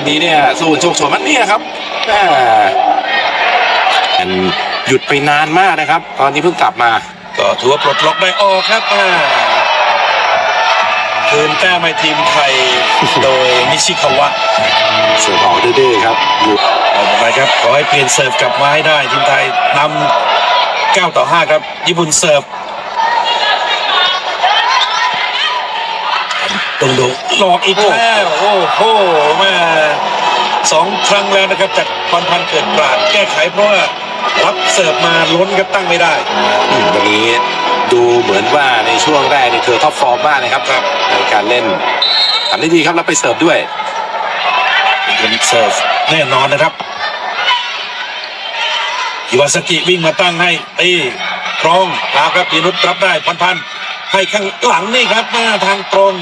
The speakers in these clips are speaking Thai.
งนี้เนี่ยสู้โชคโชนมันเนี่ยครับแหม่มันหยุดไปนานมากนะครับ ตอนนี้เพิ่งกลับมา ก็ถือว่าปลดล็อกได้ออกครับอ่าคืนแต้มให้ทีมไทยโดยนิชิคาวะเสือออกดื้อๆครับอยู่เอาไปครับ ขอให้เปลี่ยนเสิร์ฟกลับมาให้ได้ทีมไทยนำ9ต่อ5ครับ ญี่ปุ่นเสิร์ฟ ตรงดงหลอกอีกแล้วโอ้โหแม่สองครั้งแล้วนะครับจากพรพันธ์เกิดปราดแก้ไขเพราะว่ารับเสิร์ฟมาล้นครับตั้งไม่ได้อืมวันนี้ดูเหมือนว่าในช่วงแรกนี่เธอท็อปฟอร์มมากนะครับครับในการเล่นทำได้ดีครับแล้วไปเสิร์ฟด้วยเป็นเสิร์ฟแน่นอนนะครับอิวาสกิวิ่งมาตั้งให้ตีตรงแล้วครับปีนุชรับได้พันพันให้ข้างหลังนี่ครับมาทางตรง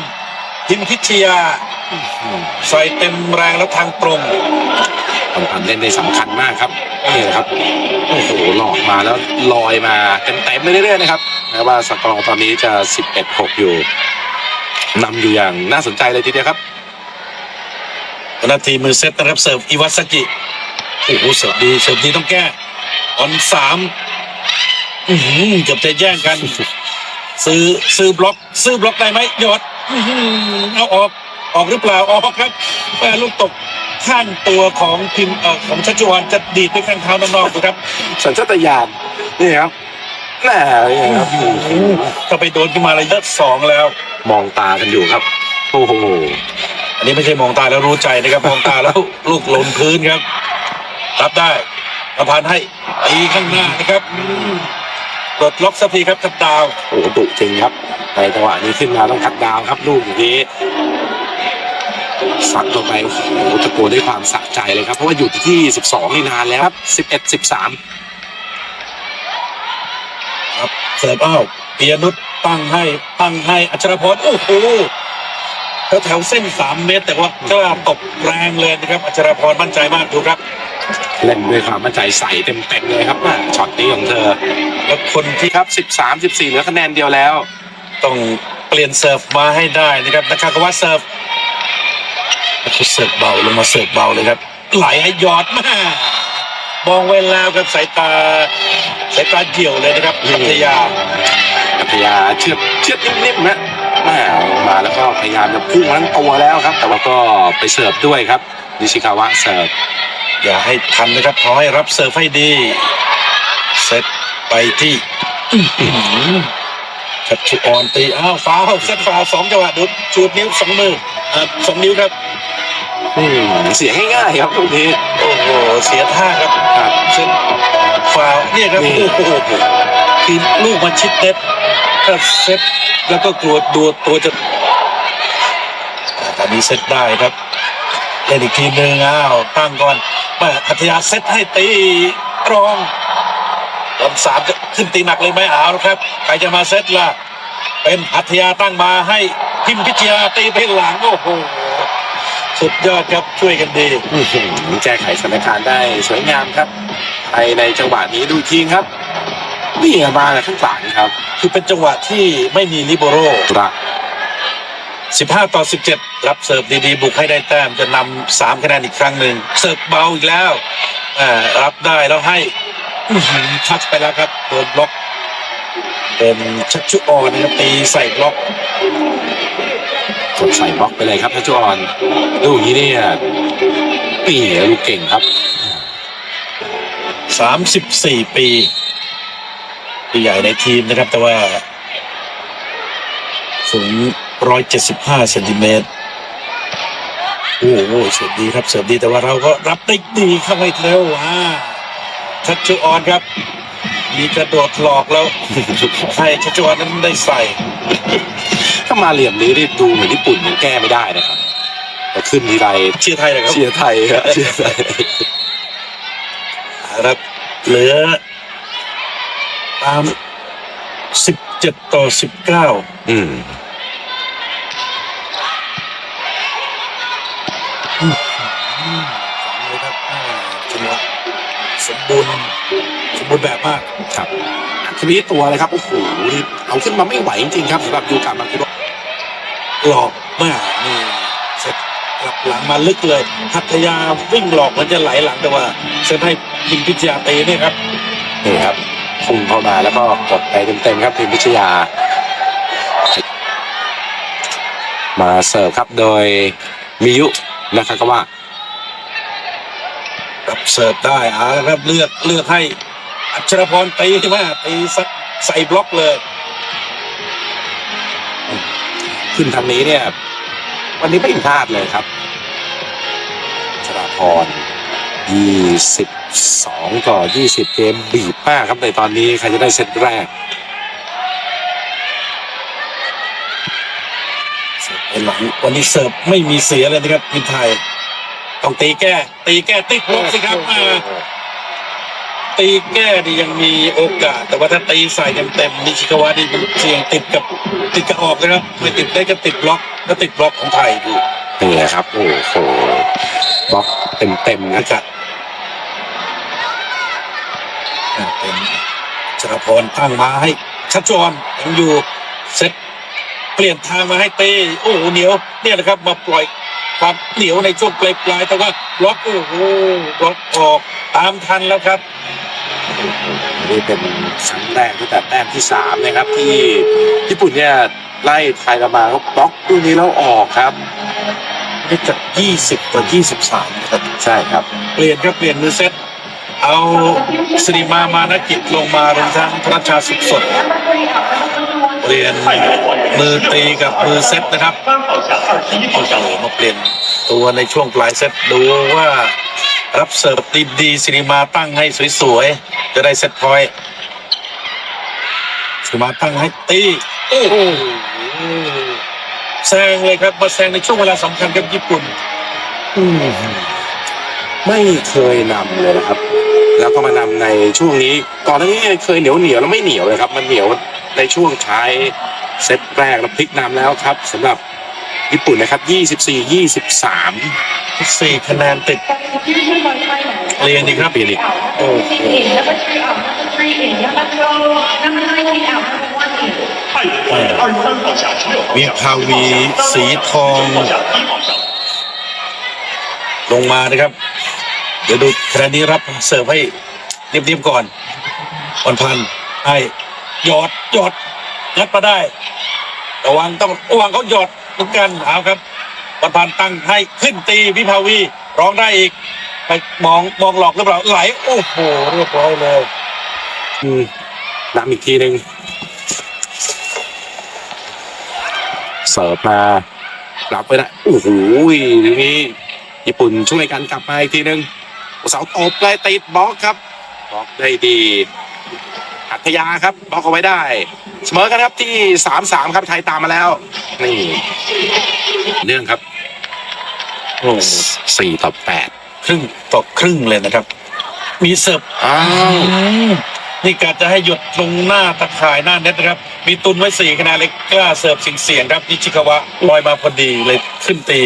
ทิมพิชยาใส่เต็มแรงแล้วทางตรงพันพันเล่นได้สำคัญมากครับนี่นะครับโอ้โหหลอกมาแล้วลอยมาเต็มเต็มๆไปเรื่อยๆนะครับแม้ว่าสกอร์ตอนนี้จะ 11-6 อยู่นำอยู่อย่างน่าสนใจเลยทีเดียวครับนาทีมือเซตนะครับเสิร์ฟอิวาสกิโอ้โหเสิร์ฟดีเสิร์ฟดีต้องแก้ออนสามอื้อหือเกือบจะแย่งกัน ซื้อซื้อบล็อก ซื้อบล็อกได้ไหมหยอดอื้อหือเอาออกออกหรือเปล่าออกครับแม่ลูกตกข้างตัวของพิมพ์เอ่อของชัชวานจะดีดไปข้างเท้าด้านนอกดูครับสัญชาตญาณนี่ครับแหมนี่ครับถ้าไปโดนขึ้นมาเลยเยอะสองแล้ว มองตากันอยู่ครับโอ้โหอันนี้ไม่ใช่มองตาแล้วรู้ใจนะครับ มองตาแล้วลูกหล่นพื้นครับ รับได้ประพานให้ตีข้างหน้านะครับ อืมปลดล็อกสักทีครับทับดาวโอ้โหดุจริงครับในจังหวะนี้ขึ้นมาต้องคัดดาวน์ครับลูกอย่างนี้สัดลงไปโอ้โหตะโกนด้วยความสะใจเลยครับ เพราะว่าอยู่ที่ 12 นี่นานแล้วครับ 11 13 ครับเสิร์ฟอ้าวเปียนุชตั้งให้ตั้งให้อัชรพรโอ้โหแถวแถวๆเส้นสามเมตร แต่ว่ากล้าตบแรงเลยนะครับอัชรพรมั่นใจมากดูครับ เล่นด้วยความมั่นใจใส่เต็มๆเลยครับช็อตนี้ของเธอ แล้วคนที่ครับ 13 14เหลือคะแนนเดียวแล้ว ต้องเปลี่ยนเสิร์ฟมาให้ได้นะครับนักคากาวะเสิร์ฟเขาเสิร์ฟเบาลงมาเสิร์ฟเบาเลยครับไหลให้ยอดมากมองเวลาครับสายตาสายตาเกี่ยวเลยนะครับพัทยาพัทยาเชือดเชือดนิ่มๆนะม่ลงมาแล้วก็พยายามจะพุ่งทั้งตัวแล้วครับ แต่ว่าก็ไปเสิร์ฟด้วยครับนิชิคาวะเสิร์ฟ อย่าให้ทันนะครับขอให้รับเสิร์ฟให้ดีเซตไปที่อื้อหือชัดชุออนตีอ้าวฟาวล์เซตฟาวล์สองจังหวะดูจูดนิ้วสองมืออ่าสองนิ้วครับอืมเสียง่ายๆครับลูกนี้โอ้โหเสียท่าครับครับเซตฟาวล์เนี่ยครับนี่โอ้โหคือลูกมันชิดเน็ตถ้าเซตแล้วก็กลัวดูตัวจะอ่าตอนนี้เซตได้ครับเล่นอีกทีหนึ่งอ้าวตั้งก่อน แม่พัทยาเซตให้ตีรองลำสามจะขึ้นตีหนักเลยไหมเอาละครับ ใครจะมาเซตล่ะ เป็นพัทยาตั้งมาให้พิมพิชยาตีไปหลังโอ้โหสุดยอดครับช่วยกันดีอื้อหือแก้ไขสถานการณ์ได้สวยงามครับไปในจังหวะนี้ดูทีครับนี่มาข้างหลังครับ คือเป็นจังหวะที่ไม่มีลิโบโรระ 15 ต่อ 17 รับเสิร์ฟดีๆ บุกให้ได้แต้มจะนำสามคะแนนอีกครั้งหนึ่งเสิร์ฟเบาอีกแล้วอ่ารับได้แล้วให้ทัชไปแล้วครับโดนบล็อก เป็นชัชชุออนนะครับตีใส่บล็อกกดใส่บล็อกไปเลยครับทัชจออนลูกนี้เนี่ยนี่ลูกเก่งครับ 34 ปีปีใหญ่ในทีมนะครับแต่ว่าสูง 175เซนติเมตรโอ้โหเสิร์ฟดีครับเสิร์ฟดีแต่ว่าเราก็รับได้ดีเข้าให้เร็วอ่าชัชชุออนครับ มีกระโดดหลอกแล้วให้ชัชวานนั้นได้ใส่ ถ้ามาเหลี่ยมนี้นี่ดูเหมือนญี่ปุ่นยังแก้ไม่ได้นะครับ แต่ขึ้นทีไรเชียร์ไทยนะครับเชียร์ไทยครับเชียร์ไทยครับเหลือตาม17ต่อ19อืม ฝังเลยครับอ่าจังหวะสมบูรณ์สมบูรณ์แบบมากครับทีนี้ตัวเลยครับโอ้โหนี่เอาขึ้นมาไม่ไหวจริงๆครับสำหรับยูกามาคุโระหลอกมากนี่เสร็จกลับหลังมาลึกเลยพัทยาวิ่งหลอกเหมันจะไหลหลังแต่ว่าเซฟให้พิมพิชยาตีเนี่ยครับนี่ครับพุ่งเข้ามาแล้วก็กดไปเต็มๆครับทีมพิชยา มาเสิร์ฟครับโดยมิยุ นะครับก็ว่ารับเสิร์ฟได้อาครับเลือกเลือกให้อัชรพรตีมาตีใส่บล็อกเลย ขึ้นทางนี้เนี่ย วันนี้ไม่พลาดเลยครับชราพรยี่สิบสองต่อยี่สิบเกมบีบมากครับในตอนนี้ ใครจะได้เซตแรก เสิร์ฟไปหลังวันนี้เสิร์ฟไม่มีเสียเลยนะครับทีมไทยต้องตีแก้ ตีแก้ติดบล็อกสิครับอ่าตีแก้นี่ยังมีโอกาส แต่ว่าถ้าตีใส่เต็มๆนิชิกาวะนี่มันเสี่ยงติดกับติดกับออกนะครับไม่ติดได้ก็ติดบล็อกแล้วติดบล็อกของไทยดูนี่แหละครับ โอ้โหบล็อกเต็มๆนะอากาศอ่าเป็นชรพรตั้งมาให้ชัดจรยังอยู่เซต เปลี่ยนทางมาให้เต้โอ้โหเหนียวเนี่ยนะครับมาปล่อยความเหนียวในช่วงปลายๆแต่ว่าบล็อกโอ้โหบล็อกออกตามทันแล้วครับนี่เป็นครั้งแรกตั้งแต่แต้มที่สามนะครับ ที่ญี่ปุ่นเนี่ยไล่ไทยเรามาก็บล็อกลูกนี้แล้วออกครับได้จาก20ต่อ23นะครับใช่ครับ เปลี่ยนครับเปลี่ยนมือเซตเอาสิริมามานกิจลงมารวมทั้งธนชชาสุขสด เปลี่ยนมือตีกับมือเซตนะครับโอ้โหมาเปลี่ยนตัวในช่วงปลายเซตดูว่า รับเสิร์ฟตีดีซีนีมาตั้งให้สวยๆ จะได้เซตพอยต์ซีนิมาตั้งให้ตีแซงเลยครับมาแซงในช่วงเวลาสำคัญกับญี่ปุ่น ไม่เคยนำเลยนะครับ แล้วก็มานำในช่วงนี้ก่อนหน้านี้เคยเหนียวเหนียวแล้วไม่เหนียวเลยครับ มันเหนียวในช่วงท้ายเซตแรกแล้วพลิกนำแล้วครับ สำหรับญี่ปุ่นนะครับ 24 23 4คะแนนติดเรียนดีครับเรียนดีโอ้โหวิภาวีสีทอง ลงมานะครับ เดี๋ยวดูคะแนนนี้รับเสิร์ฟให้เรียบๆก่อนวันพันให้หยอดหยอดยัดมาได้ ระวังต้องระวังเขาหยอดเหมือนกันเอาครับวันพันตั้งให้ขึ้นตีวิภาวีร้องได้อีกไปมองมองหลอกหรือเปล่าไหลโอ้โหเรียบร้อยเลยอืมนำอีกทีหนึ่งเสิร์ฟมารับไปนะโอ้โหทีนี้ ญี่ปุ่นช่วยกันกลับมาอีกทีหนึ่ง เสาตบเลยติดบล็อกครับบล็อกได้ดีอัธยาครับบล็อกเอาไว้ได้ เสมอกันครับที่สามสามครับไทยตามมาแล้ว นี่ เรื่องครับโอ้โหสี่ต่อแปดครึ่งต่อครึ่งเลยนะครับ มีเสิร์ฟอ้าวนี่กะจะให้หยุดลงหน้าตะข่ายหน้าเน็ตนะครับ มีตุนไว้สี่คะแนนเล็กกล้าเสิร์ฟเสียงเสียงครับนิชิคาวะลอยมาพอดีเลยขึ้นตี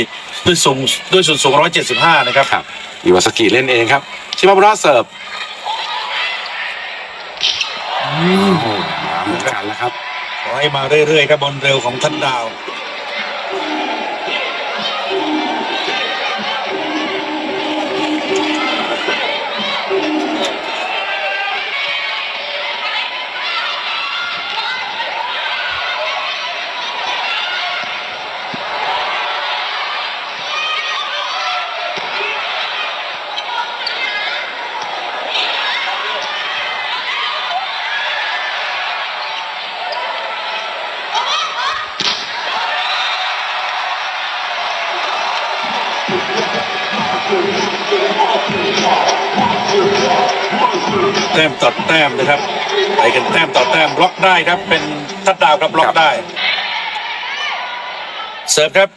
ด้วยสูงด้วยส่วนสูง175นะครับครับ อิวาสกิเล่นเองครับ ชิมาบุระเสิร์ฟโอ้โหมาเหมือนกันแล้วครับ ขอให้มาเรื่อยๆครับบอลเร็วของทันดาว แต้มต่อแต้มนะครับไปกันแต้มต่อแต้มบล็อกได้ครับ เป็นทัดดาวครับบล็อกได้ เสิร์ฟครับ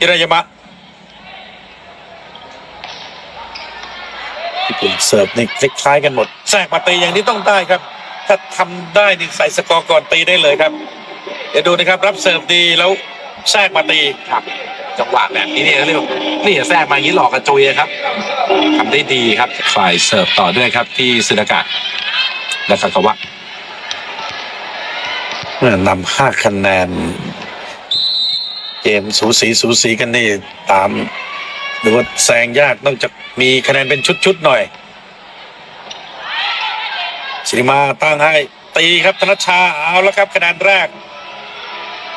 อิรายามะญี่ปุ่นเสิร์ฟนี่คล้ายๆกันหมดแทรกมาตีอย่างนี้ต้องได้ครับ ถ้าทำได้นี่ใส่สกอร์ก่อนตีได้เลยครับ เดี๋ยวดูนะครับ รับเสิร์ฟดีแล้วแทรกมาตีครับ จังหวะแบบนี้เนี่ยเขาเรียกว่านี่แทรกมาอย่างนี้หลอกกระจุยครับทำได้ดีครับฝ่ายเสิร์ฟต่อด้วยครับ ที่ซึนากะและคากาวะนำห้าคะแนน เกมสูสีสูสีกันนี่ตาม หรือว่าแซงยากต้องจะมีคะแนนเป็นชุดๆหน่อยสิริมาตั้งให้ตีครับธนชาเอาแล้วครับคะแนนแรก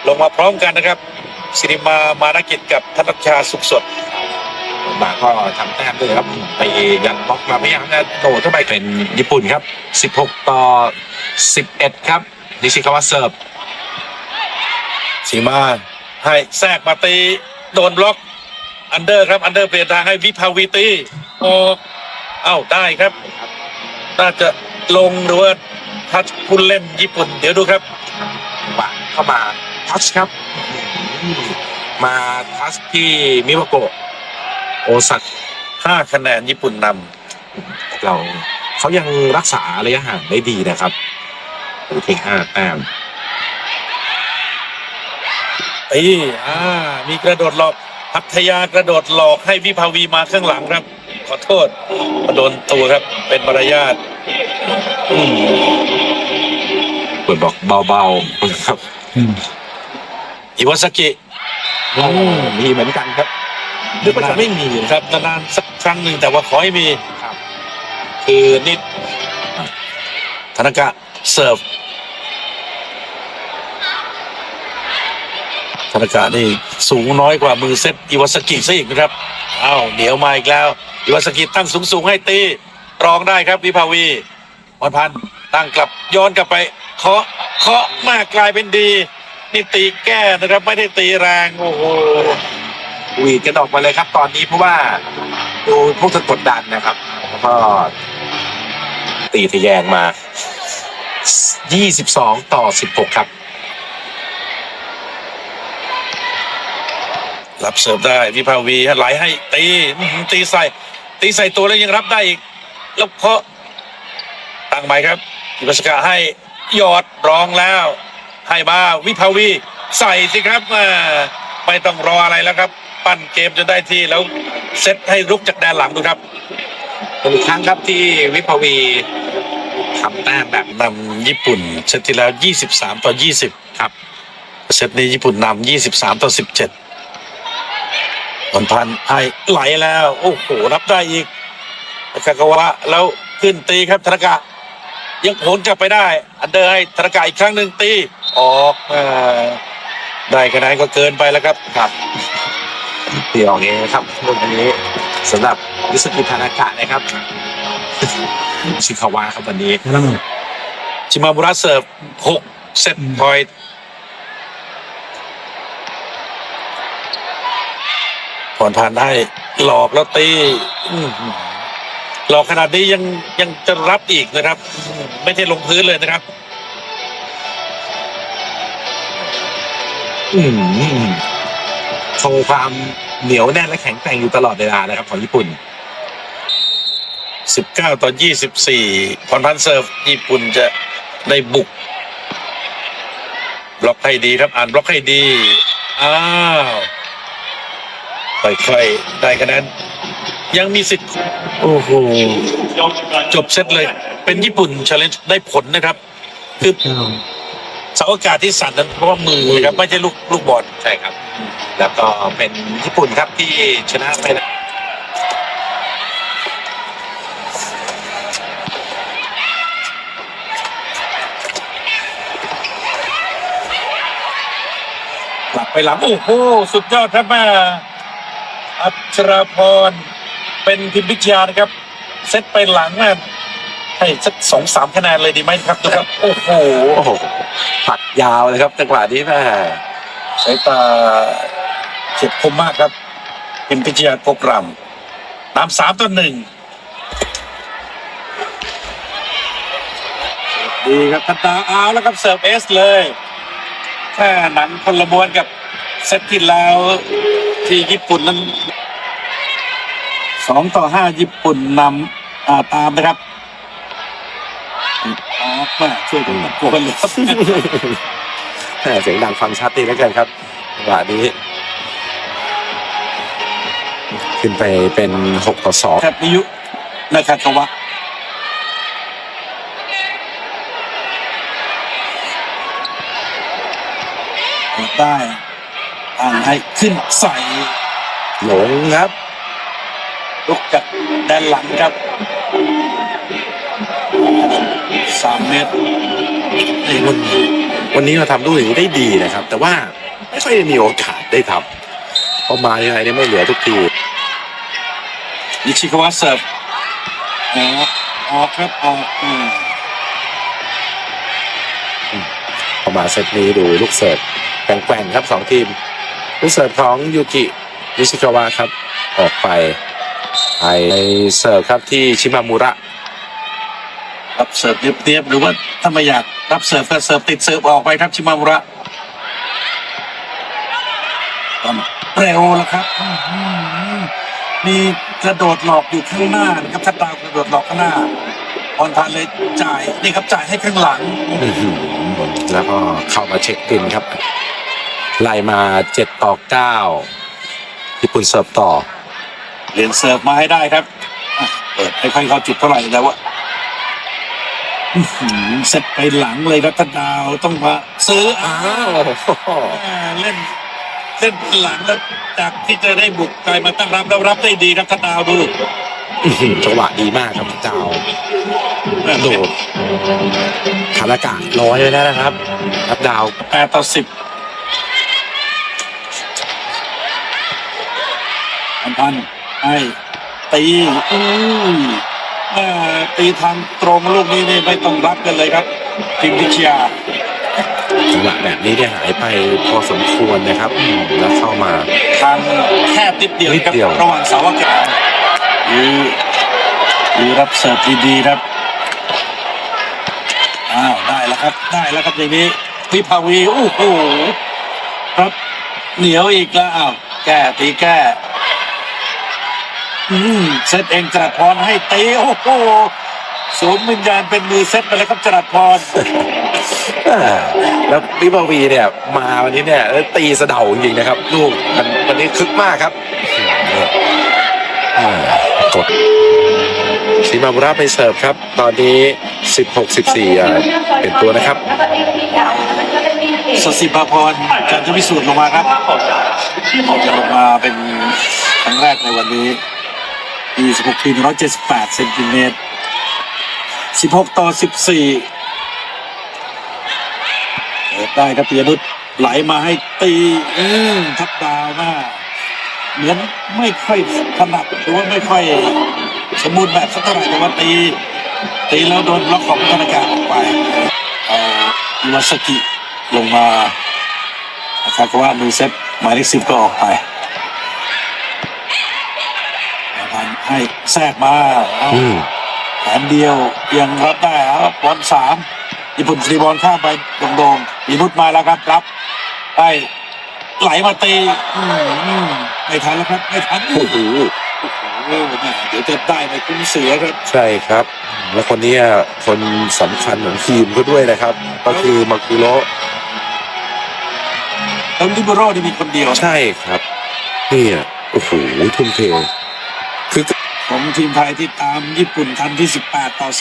ลงมาพร้อมกันนะครับ สิริมามานกิจกับธนชชาสุขสดบาก็ทำแต้มด้วยครับไปยันบล็อกมาพยายามจะโดดเข้าไปเป็นญี่ปุ่นครับ 16 ต่อ 11 ครับนิชิคาวะเสิร์ฟสีมาให้แทรกมาตีโดนบล็อกอันเดอร์ครับอันเดอร์เปลี่ยนทางให้วิภาวีตีออกเอ้าได้ครับ น่าจะลงหรือว่าทัชผู้เล่นญี่ปุ่น เดี๋ยวดูครับบาเข้ามาทัชครับ มาทัชที่มิวโกะโอซัก5คะแนนญี่ปุ่นนำเราเขายังรักษาระยะห่างได้ดีนะครับเพียงห้าแต้มำตีอ่า มีกระโดดหลอกพัทยากระโดดหลอกให้วิภาวีมาข้างหลังครับ ขอโทษโดนตัวครับ เป็นมารยาทอืมเปิดบอกเบาๆนะครับ อิวาสกิมีเหมือนกันครับนึกว่าจะไม่มีครับนานๆสักครั้งหนึ่งแต่ว่าขอให้มีครับคือนิดธนากะเสิร์ฟธนากะนี่สูงน้อยกว่ามือเซตอิวาสกิซะอีกนะครับอ้าวเหนียวมาอีกแล้ว อิวาสกิตั้งสูงสูงๆให้ตีรองได้ครับวิภาวีพรพันธ์ตั้งกลับย้อนกลับไปเคาะเคาะมากกลายเป็นดี นี่ตีแก้นะครับ ไม่ได้ตีแรงโอ้โหหวีดกันออกมาเลยครับ ตอนนี้เพราะว่าดูพวกจะกดดันนะครับแล้วก็ตีทะแยงมา 22 ต่อ 16 ครับ รับเสิร์ฟได้วิภาวีไหลให้ตีตีใส่ ตีใส่ตัวแล้วยังรับได้อีก แล้วเคาะตั้งใหม่ครับอิปัสกาให้หยอดร้องแล้ว ให้มาวิภาวีใส่สิครับแม่ไม่ต้องรออะไรแล้วครับ ปั้นเกมจนได้ที่แล้วเซตให้รุกจากแดนหลังดูครับเป็นอีกครั้งครับที่วิภาวีทำแต้มแบบนำญี่ปุ่นเซตที่แล้ว 23 ต่อ 20 ครับ เซตนี้ญี่ปุ่นนำ23 ต่อ 17ผลพันธ์ให้ไหลแล้ว โอ้โห รับได้อีกคากาวะแล้วขึ้นตีครับธนากะ ยังโผลกลับไปได้ อันเดอร์ให้ธนากะอีกครั้งหนึ่งตี ออกมาได้คะแนนก็เกินไปแล้วครับครับตีออกเองนะครับลูกนี้สำหรับวิสกิธานากะนะครับ ชิคาวะครับวันนี้ ชิมาบุระเสิร์ฟ6เซตพอยต์ผ่อนผ่านให้หลอกแล้วตีอื้อหือหลอกขนาดนี้ยังยังจะรับอีกนะครับอืมไม่ใช่ลงพื้นเลยนะครับ อืโชว์ความเหนียวแน่นและแข็งแกร่งอยู่ตลอดเวลานะครับ ของญี่ปุ่น 19 ต่อ 24 พรพันเซิร์ฟ ญี่ปุ่นจะได้บุก บล็อกให้ดีครับ อ่านบล็อกให้ดี อ้าว ค่อยๆ ได้คะแนนยังมีสิทธิ์ โอ้โห จบเซตเลย เป็นญี่ปุ่นเชาเลนจ์ได้ผลนะครับ คือ เสาอากาศที่สั่นนั้นเพราะว่ามือนะครับไม่ใช่ลูกลูกบอลใช่ครับ แล้วก็เป็นญี่ปุ่นครับที่ชนะไปนะกลับไปหลังโอ้โหสุดยอดครับแม่อัชราพรเป็นพิมพิชยานะครับ เซตไปหลังแม่ให้สักสองสามคะแนนเลยดีไหมครับดูครับ โอ้โหโอ้โห ปัดยาวเลยครับจังหวะนี้แม่สายตาเฉียบคมมากครับพิมพิชยาโกกรำนำสามต่อหนึ่งดีครับทันตาเอาแล้วครับเสิร์ฟเอสเลยแค่หนังคนละม้วนกับเซตที่แล้วที่ญี่ปุ่นนั้นสองต่อห้าญี่ปุ่นนำอ่าตามนะครับ ออกมาช่วยกันตะโกนเลยครับแม่เสียงดังฟังชัดดีแล้วกันครับจังหวะนี้ ขึ้นไปเป็นหกต่อสองครับนิยุนะครับกวะได้ตั้งให้ขึ้นใส่หลงครับลุกจากด้านหลังครับ สามเมตรไอ้วันวันนี้เราทำลูกอย่างนี้ได้ดีนะครับ แต่ว่าไม่ค่อยได้มีโอกาสได้ทำพอมาที่ไรเนี่ยไม่เหลือทุกทีนิชิคาวะเสิร์ฟออกออกครับออกอืมพอมาเซตนี้ดูลูกเสิร์ฟแกว่งๆครับสองทีม ลูกเสิร์ฟของยูกินิชิคาวะครับ ออกไปไปเสิร์ฟครับที่ชิมามุระ รับเสิร์ฟเรียบๆหรือว่าถ้าไม่อยากรับเสิร์ฟก็เสิร์ฟติดเสิร์ฟออกไปครับชิมามุระตอนเร็วแล้วครับอื้อหือมีกระโดดหลอกอยู่ข้างหน้านะครับถ้าดาวกระโดดหลอกข้างหน้าออนทานเลยจ่ายนี่ครับจ่ายให้ข้างหลังอื้อหือแล้วก็เข้ามาเช็คบินครับ ไล่มาเจ็ดต่อเก้าญี่ปุ่นเสิร์ฟต่อเรียนเสิร์ฟมาให้ได้ครับอะเปิดไม่ค่อยเข้าจุดเท่าไหร่แต่ว่าอื้อหือ เสร็จไปหลังเลยครับท่านดาวต้องมาซื้ออ้าอ้าววอ่าเล่นเล่นหลังแล้วจากที่จะได้บุกกลายมาตั้งรับแล้วรับได้ดีครับท่านดาวดูอื้อหือจังหวะดีมากครับเจ้าโดดฐานอากาศร้อยไว้แล้วนะครับรับดาวแปดต่อสิบพันพันให้ตีอุ้ยอ่า ตีทางตรงลูกนี้นี่ไม่ต้องรับกันเลยครับทีมพิชยาจังหวะแบบนี้เนี่ยหายไปพอสมควรนะครับอืมแล้วเข้ามาทางแคบนิดเดียวนิดครับเดียวระหว่างเสาอากาศยือยือรับเสิร์ฟดีๆครับอ้าวได้แล้วครับ ได้แล้วครับอย่างนี้วิภาวีโอ้โหครับเหนียวอีกแล้วอ้าวแก้ตีแก้อืม เซตเองจรัสพรให้ตีโอ้โหสมวิญญาณเป็นมือเซตไปแล้วครับจรัสพรแล้วลิบาวีเนี่ย มาวันนี้เนี่ยตีเสดาจริงนะครับ ลูกมันวันนี้คึกมากครับกดซีมาบุราไปเสิร์ฟครับ ตอนนี้สิบหกสิ16-14 เป็นตัวนะครับสศิภาพรจันทวิสูจน์ลงมาครับจะลงมาเป็นครั้งแรกในวันนี้ 26ปี178เซนติเมตร16 ต่อ 14เปิดได้ครับปียนุชไหลมาให้ตีอืมทับดาวมากเหมือนไม่ค่อยถนัดหรือว่าไม่ค่อยสมบูรณ์แบบสักเท่าไหร่แต่ว่าตี ตีแล้วโดนล็อกของธนาการออกไปเอาอิวาสกิลงมาคากาวะมือเซตหมายเลขสิบก็ออกไปพัน ให้แทรกมาเอาอืม แขนเดียวยังรับได้ครับบอลสามญี่ปุ่นสีบอลข้ามไปโด่งๆปีนุชมาแล้วครับรับไปไหลมาตีอืมอืมไม่ทันแล้วครับไม่ทันโอ้โอ้โหโหแม่เดี๋ยวจะได้ในคุ้มเสือครับ ใช่ครับ แล้วคนเนี้ยคนสำคัญของทีมเขาด้วยนะครับ ก็คือมาคุโระแล้วลิเบโร่นี่มีคนเดียวใช่ครับนี่อะโอ้โหทุ่มเท คือของทีมไทยที่ตามญี่ปุ่นทันที่ 18 ต่อ 18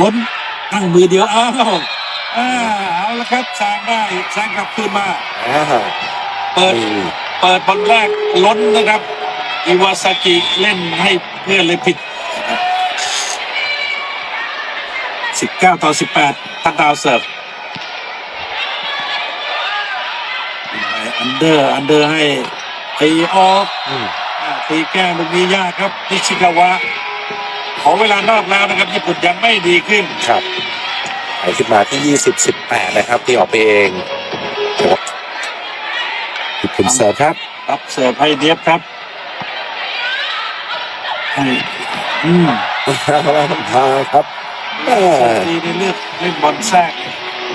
ล้นตั้งมือเดียวอ้าวอ้าวเอาละครับสร้างได้สร้างกลับคืนมาอ่าเปิดนี่เปิดบอลแรกล้นนะครับ อิวาซากิเล่นให้เพื่อนเลยผิดนะครับ19 ต่อ 18ทัดดาวเสิร์ฟอัน เดอร์ อันเดอร์ให้ตีออกอืมอ่าตีแก้ลูกนี้ยากครับนิชิกาวะ ขอเวลานอกแล้วนะครับ ญี่ปุ่นยังไม่ดีขึ้นครับไปขึ้นมาที่ยี่สิบสิบแปดนะครับ ที่ออกไปเองญี่ปุ่นเสิร์ฟครับ รับเสิร์ฟให้เดียบครับให้อืมมาครับอ่าดีในเลือกเล่นบอลแทรก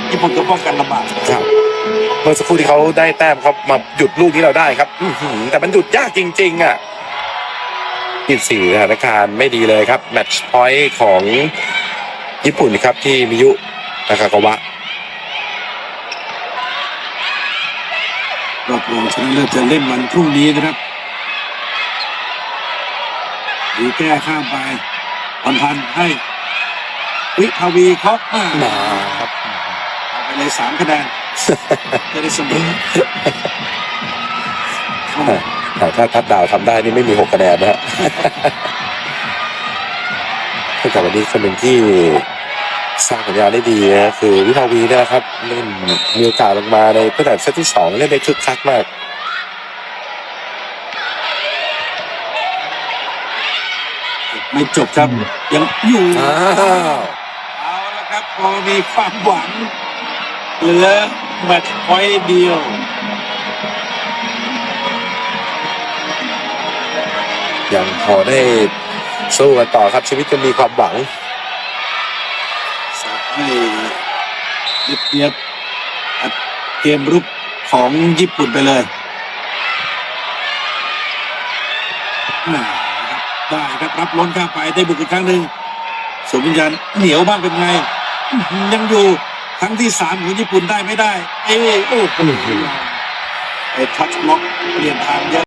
ญี่ปุ่นก็ป้องกันลำบากครับ เมื่อสักครู่ที่เขาได้แต้มเขามาหยุดลูกนี้เราได้ครับอื้อหือแต่มันหยุดยากจริง ๆ อะที่สี่สถานการณ์ไม่ดีเลยครับ แมตช์พอยต์ของญี่ปุ่นครับที่มิยุนากากาวะรอบรองชนะเลิศจะเล่นวันพรุ่งนี้นะครับดีแก้ข้ามไปพันพันให้ วิภาวีเคาะมามาครับเลยสามคะแนน จะได้เสมอแต่ถ้าทัดดาวทำได้นี่ไม่มีหกคะแนนนะฮะแต่วันนี้คนหนึ่งที่สร้างผลงานได้ดีนะคือวิภาวีเนี่ยนะครับเล่นมีโอกาสลงมาในตั้งแต่เซตที่สองเล่นได้คึกคักมากไม่จบครับยังอยู่อ้าวเอาละครับพอมีความหวังเหลือ แมตช์พอยต์เดียวยังพอได้สู้กันต่อครับชีวิตจะมีความหวังสับให้เรียบๆอัดเกมรุกของญี่ปุ่นไปเลยได้ครับรับล้นข้าไปได้บุกอีกครั้งหนึ่งสมวิญญาณเหนียวบ้างเป็นไง ยังอยู่ ครั้งที่สามของญี่ปุ่นได้ไม่ได้ เอ้ยโอ้โหไอ้ทัชล็อกเปลี่ยนทางเยอะ